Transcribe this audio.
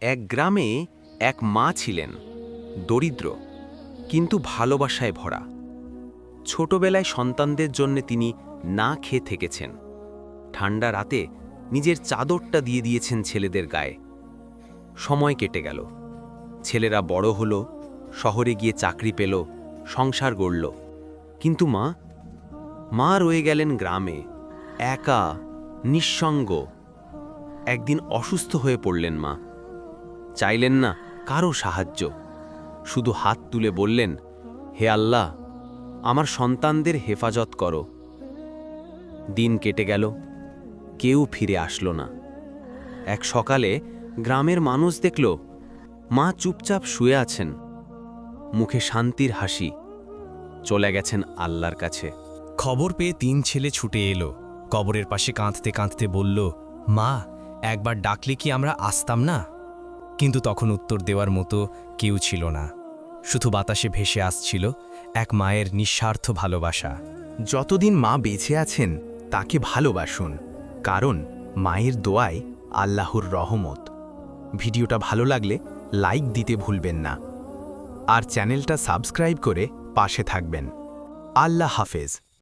এক গ্রামে এক মা ছিলেন, দরিদ্র, কিন্তু ভালোবাসায় ভরা। ছোটবেলায় সন্তানদের জন্য তিনি না খেয়ে থেকেছেন। ঠান্ডা রাতে নিজের চাদরটা দিয়ে দিয়েছেন ছেলেদের গায়ে। সময় কেটে গেল। ছেলেরা বড় হলো, শহরে গিয়ে চাকরি পেল, সংসার গড়ল। কিন্তু মা মা রয়ে গেলেন গ্রামে, একা, নিঃসঙ্গ। একদিন অসুস্থ হয়ে পড়লেন মা। চাইলেন না কারও সাহায্য। শুধু হাত তুলে বললেন, হে আল্লাহ, আমার সন্তানদের হেফাজত করো। দিন কেটে গেল, কেউ ফিরে আসলো না। এক সকালে গ্রামের মানুষ দেখল, মা চুপচাপ শুয়ে আছেন। মুখে শান্তির হাসি, চলে গেছেন আল্লাহর কাছে। খবর পেয়ে তিন ছেলে ছুটে এলো। কবরের পাশে কাঁদতে কাঁদতে বলল, মা, একবার ডাকলে কি আমরা আসতাম না? কিন্তু তখন উত্তর দেওয়ার মতো কেউ ছিল না। শুধু বাতাসে ভেসে আসছিল এক মায়ের নিঃস্বার্থ ভালোবাসা। যতদিন মা বেঁচে আছেন, তাকে ভালোবাসুন, কারণ মায়ের দোয়ায় আল্লাহর রহমত। ভিডিওটা ভালো লাগলে লাইক দিতে ভুলবেন না। আর চ্যানেলটা সাবস্ক্রাইব করে পাশে থাকবেন। আল্লাহ হাফেজ।